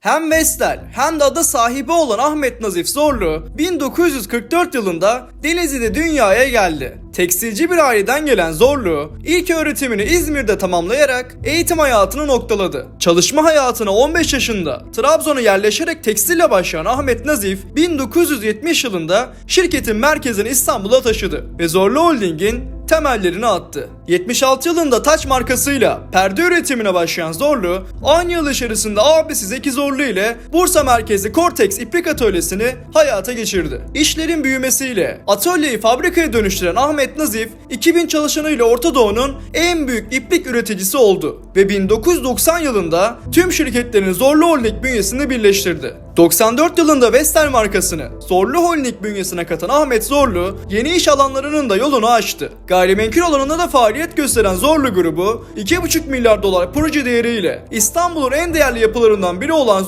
Hem Vestel hem de ada sahibi olan Ahmet Nazif Zorlu 1944 yılında Denizli'de dünyaya geldi. Tekstilci bir aileden gelen Zorlu ilk öğretimini İzmir'de tamamlayarak eğitim hayatını noktaladı. Çalışma hayatına 15 yaşında Trabzon'a yerleşerek tekstille başlayan Ahmet Nazif 1970 yılında şirketin merkezini İstanbul'a taşıdı ve Zorlu Holding'in temellerini attı. 76 yılında Taç markasıyla perde üretimine başlayan Zorlu, aynı yıl içerisinde abisi Zeki Zorlu ile Bursa merkezli Cortex İplik Atölyesi'ni hayata geçirdi. İşlerin büyümesiyle atölyeyi fabrikaya dönüştüren Ahmet Nazif, 2000 çalışanıyla Orta Doğu'nun en büyük iplik üreticisi oldu ve 1990 yılında tüm şirketlerini Zorlu Holding bünyesinde birleştirdi. 94 yılında Vestel markasını Zorlu Holding bünyesine katan Ahmet Zorlu yeni iş alanlarının da yolunu açtı. Gayrimenkul alanında da faaliyet gösteren Zorlu grubu 2,5 milyar dolar proje değeriyle İstanbul'un en değerli yapılarından biri olan